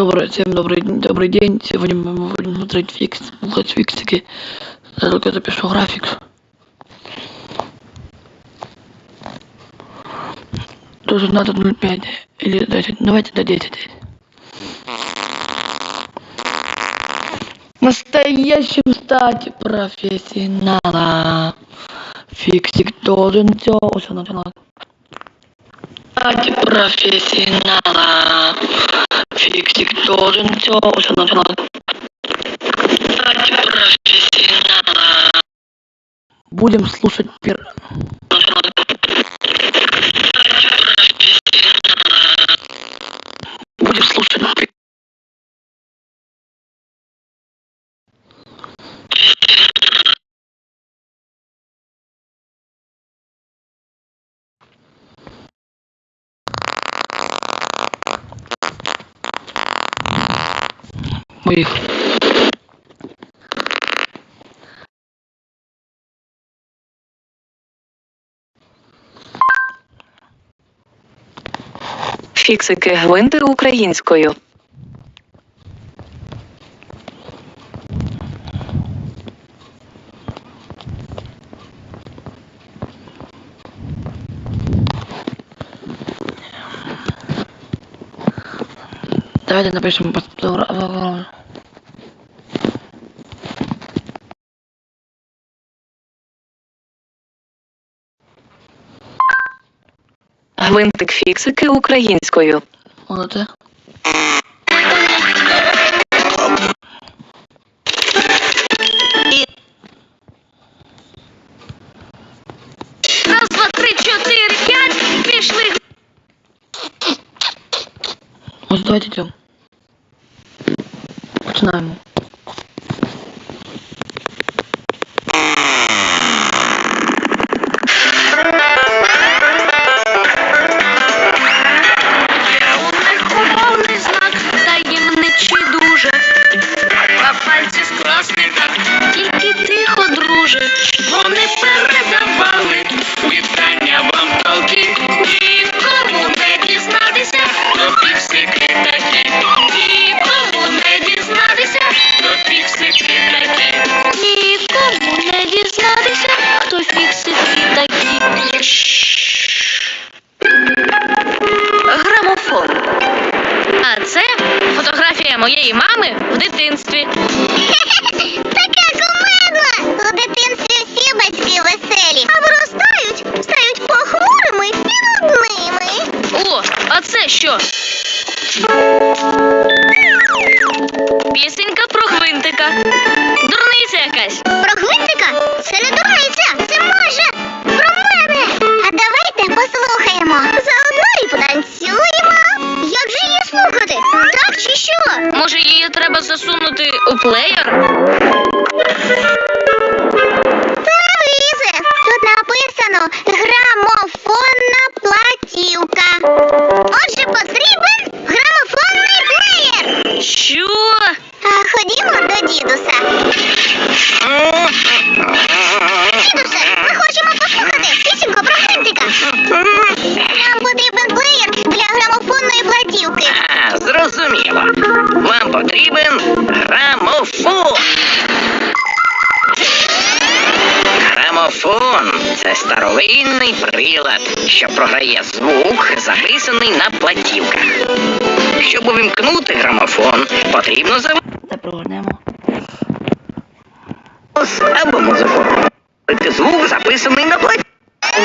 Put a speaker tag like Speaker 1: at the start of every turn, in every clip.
Speaker 1: Добрый, всем добрый, добрый день. Сегодня мы будем смотреть фикс, вот фиксики. Я только запишу график. Тоже надо 0,5 или 10. Давайте до 10. Настоящим стать профессионалом. Фиксик должен все. Все, начало. Стать профессионалом. Фиксик должен все. Все, начало. Будем слушать пер... моих
Speaker 2: Фіксики гвинти українською.
Speaker 1: Давайте напишем под-
Speaker 2: Гвинтик фіксики українською.
Speaker 1: Молодце.
Speaker 3: Раз, два, три, чотири, п'ять, пішли.
Speaker 1: Ось давайте. Починаємо.
Speaker 4: Podcast. Зрозуміло. Вам потрібен грамофон. Грамофон це старовинний прилад, що програє звук, записаний на платівках. Щоб увімкнути грамофон, потрібно заводити
Speaker 1: Та прогорнемо.
Speaker 4: або музику. Звук записаний на платівках.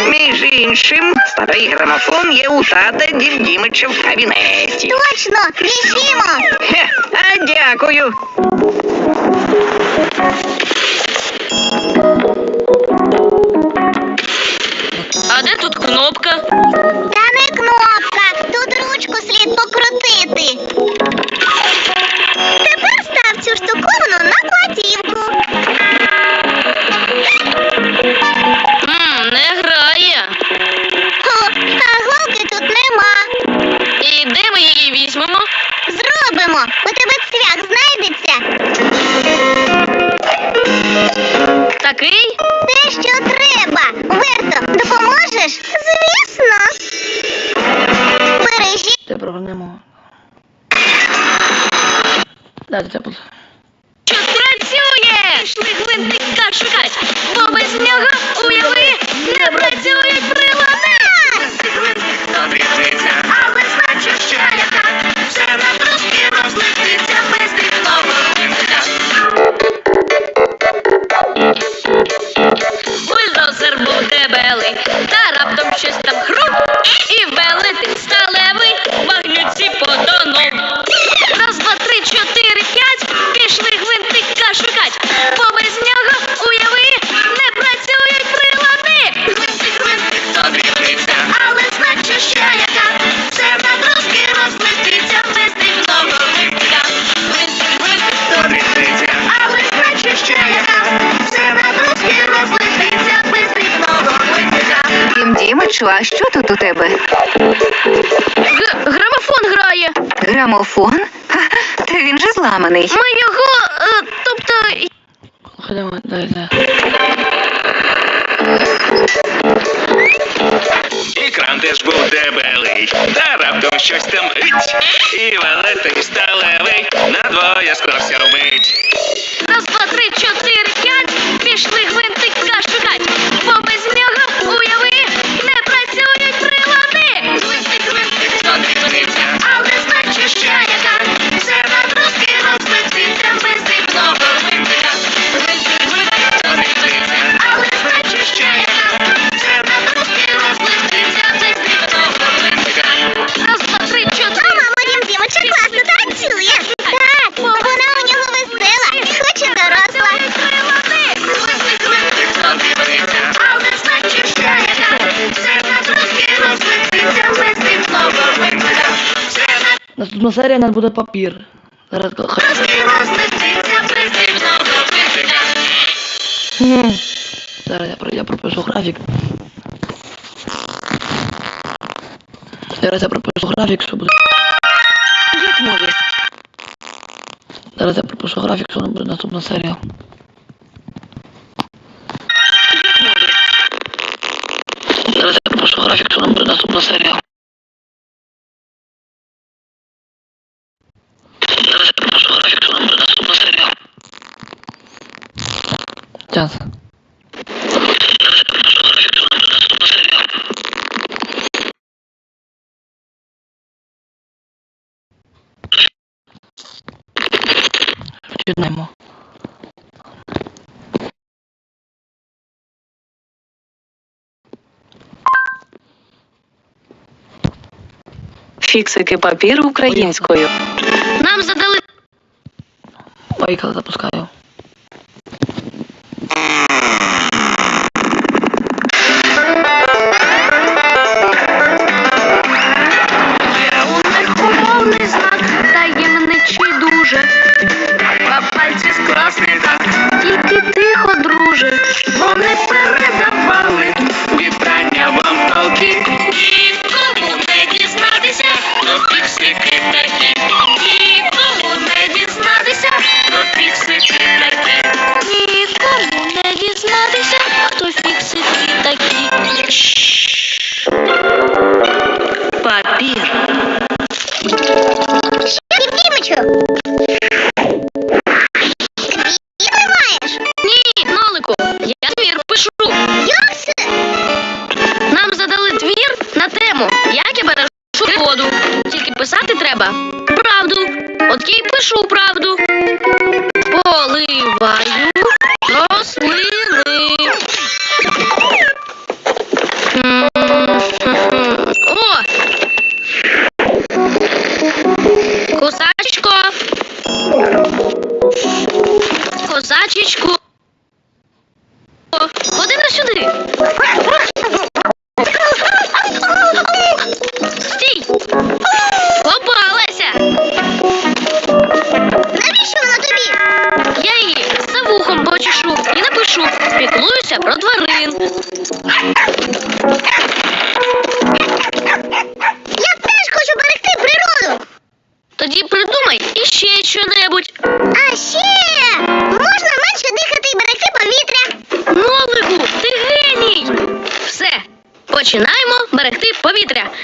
Speaker 4: Між іншим, старий грамофон є у тата Дімдімича в кабінеті.
Speaker 5: Точно, візьмімо.
Speaker 4: Хе, а дякую.
Speaker 3: А де тут кнопка. такий?
Speaker 5: Те, що треба. Верто допоможеш? Звісно. Бережі.
Speaker 1: Це прогнемо.
Speaker 3: Дайте це буде.
Speaker 5: Що працює? Пішли глинника шукать, бо без нього уяви не працюють там
Speaker 6: тут у тебе?
Speaker 5: Г- грамофон грає.
Speaker 6: Грамофон? Ха, Та він же зламаний.
Speaker 5: Ми його. е, тобто.
Speaker 3: Ходимо далі.
Speaker 7: Екран теж був дебелий, та раптом щось там гить. І валетий сталевий надвоє склався вмить.
Speaker 5: Раз, два, три, чотири, п'ять. Пішли
Speaker 3: гви. серія нас буде папір. Зараз Зараз я я пропишу графік. Зараз я пропишу графік, що буде. Зараз я пропишу графік, що буде наступна серія. Зараз я пропишу графік, що буде наступна серія. підстав. Чуднемо.
Speaker 6: Фіксики папіру українською.
Speaker 5: Нам задали.
Speaker 3: Поїхали, запускаю.
Speaker 4: ahora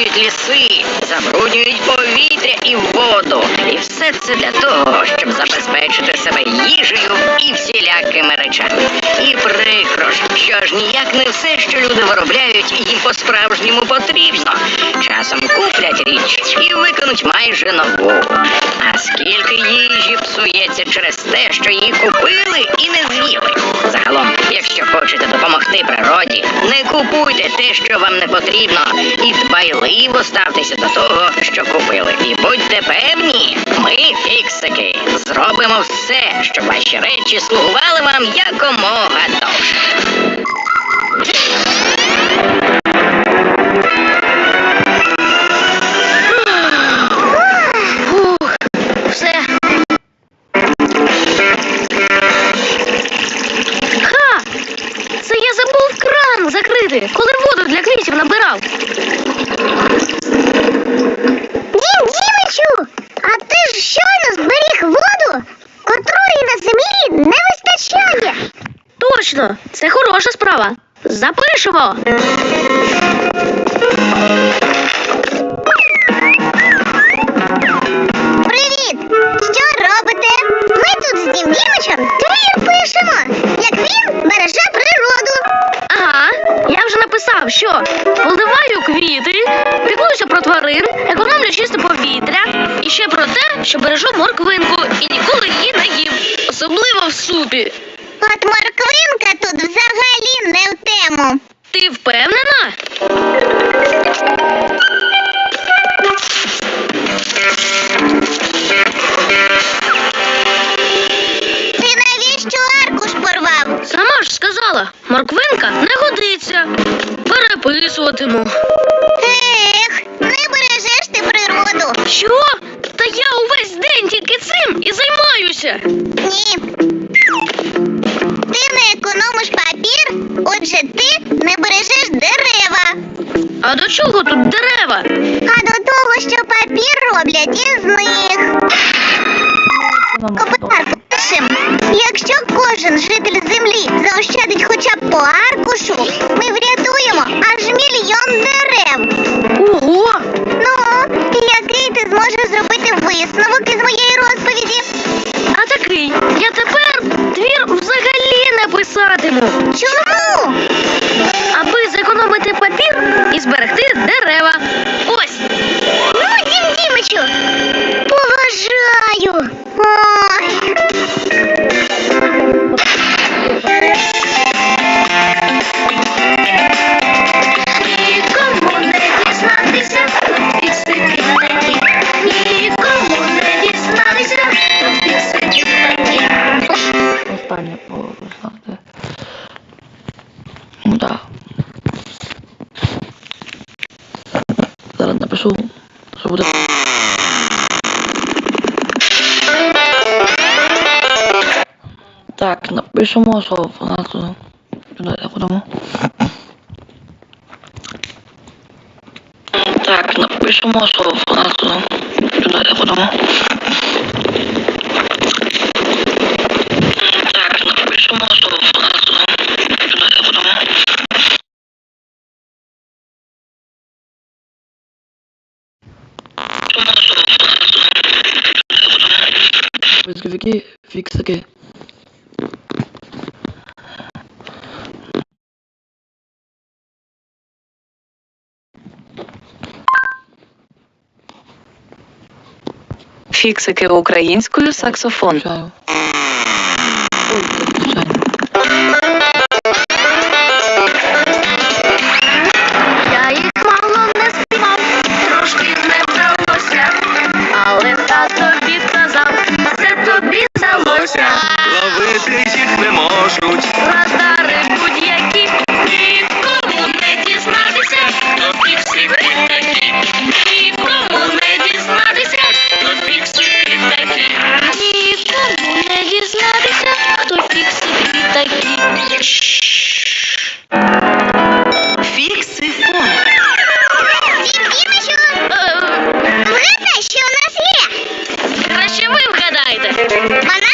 Speaker 4: вирубують ліси, забруднюють повітря і воду. І все це для того, щоб забезпечити себе їжею і всілякими речами. І прикро що ж ніяк не все, що люди виробляють, їм по-справжньому потрібно. Часом куплять річ і виконуть майже нову. А скільки їжі псується через те, що її купили і не з'їли. Загалом, якщо хочете допомогти природі, не купуйте те, що вам не потрібно, і дбайливо ставтеся до того, що купили. І будьте певні, ми, фіксики, зробимо все, щоб ваші речі слугували вам якомога довше.
Speaker 3: Точно, це хороша справа. Запишемо.
Speaker 5: Привіт! Що робите? Ми тут з Дім Дімичем твір пишемо, як він береже природу.
Speaker 3: Ага, я вже написав, що поливаю квіти, піклуюся про тварин, економлю чисте повітря і ще про те, що бережу морквинку і ніколи її не їм, особливо в супі.
Speaker 5: От не.
Speaker 3: Ти впевнена?
Speaker 5: Ти навіщо аркуш порвав?
Speaker 3: Сама ж сказала, морквинка не годиться. Переписуватиму. Чого тут дерева?
Speaker 5: А до того, що папір роблять із них. Пишем. Якщо кожен житель землі заощадить хоча б по аркушу, ми врятуємо аж мільйон дерев.
Speaker 3: Ого!
Speaker 5: Ну, який ти зможеш зробити висновок
Speaker 1: Так, напишемо, що вона тут. Сюди ходимо. Так, напишемо, що вона тут. Сюди ходимо. Так, напишемо, що вона тут. Сюди ходимо. Поисковики, фиксики.
Speaker 2: Фіксики українською саксофон.
Speaker 5: ¡Mamá!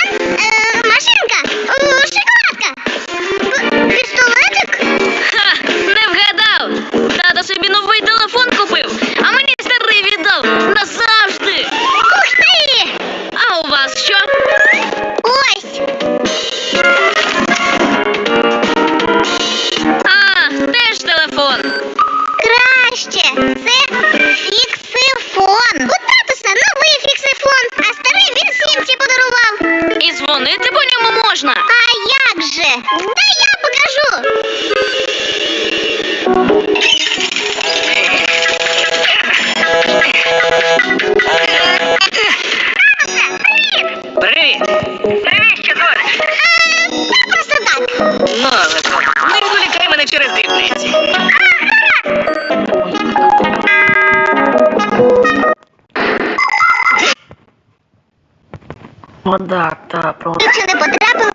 Speaker 5: Так,
Speaker 1: так, про.
Speaker 5: Якщо не потрапив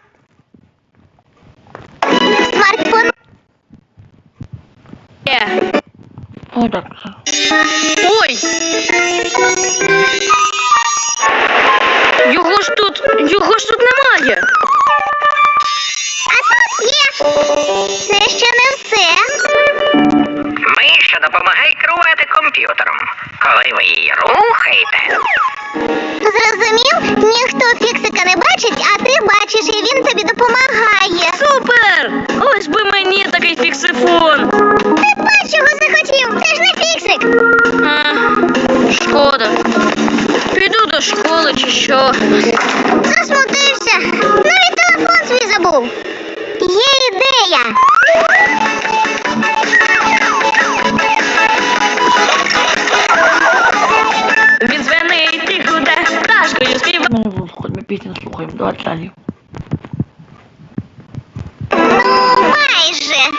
Speaker 5: смартфон.
Speaker 3: Є.
Speaker 1: Ну так.
Speaker 3: Ой.
Speaker 5: Бачить, а ти бачиш, і він тобі допомагає.
Speaker 3: Супер! Ось би мені такий фіксифон.
Speaker 5: Ти бач, чого захотів. Це ж не фіксик.
Speaker 3: А, шкода. Піду до школи чи що.
Speaker 5: Засмутився. Навіть телефон свій забув. Є ідея.
Speaker 1: Ми пісню слухаємо, давай далі.
Speaker 5: Майже.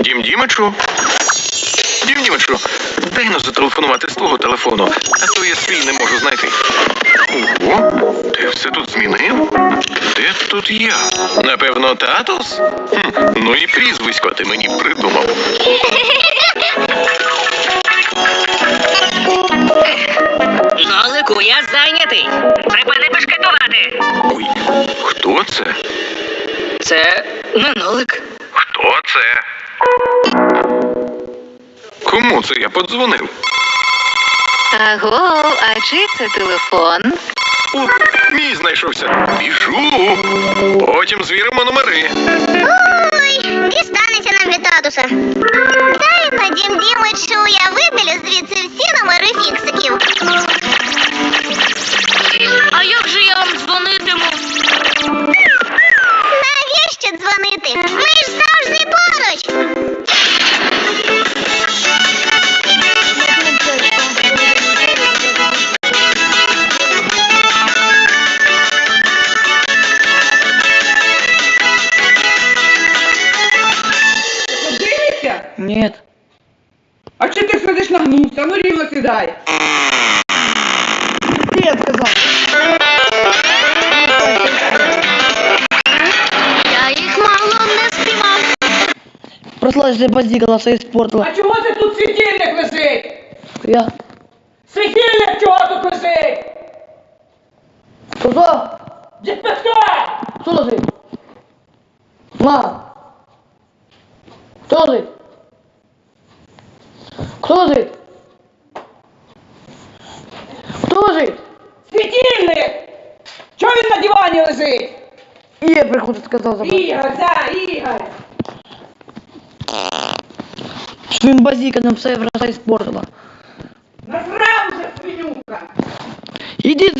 Speaker 8: Дім Дімичу? Дім Дімичу, дай ну зателефонувати з твого телефону, а то я свій не можу знайти. Ого, ти все тут змінив? Де тут я? Напевно, татус? Хм, ну і прізвисько ти мені придумав.
Speaker 4: Нолику, я зайнятий. Припини
Speaker 8: хто це?
Speaker 4: Це не нолик.
Speaker 8: Хто це? Кому це я подзвонив?
Speaker 2: Аго, а чий це телефон?
Speaker 8: О, мій знайшовся. Біжу. Потім звіримо номери.
Speaker 5: Ой, дістанеться нам від татуса. Дай на дім Дімичу, я видалю звідси всі номери фіксиків.
Speaker 3: А як же я вам дзвонитиму?
Speaker 5: Навіщо дзвонити? Ми ж завжди поруч.
Speaker 1: Нет.
Speaker 9: А чи ти сидиш нагнувся? Ну рівно сідай.
Speaker 1: Прослась же базікала, все испортила.
Speaker 9: А чого ти тут світильник лежить?
Speaker 1: Я.
Speaker 9: Світильник чого тут лежить?
Speaker 1: Хто?
Speaker 9: Дід Петка!
Speaker 1: Хто лежить? Ма. Хто лежить? Хто лежить? Хто лежить?
Speaker 9: Світильник! Чого він на дивані лежить?
Speaker 1: Є, приходить, сказав забрати.
Speaker 9: Ігор, да, Ігор!
Speaker 1: Що базіканом все вража испортила.
Speaker 9: Насрав же, свинюка!
Speaker 1: Іди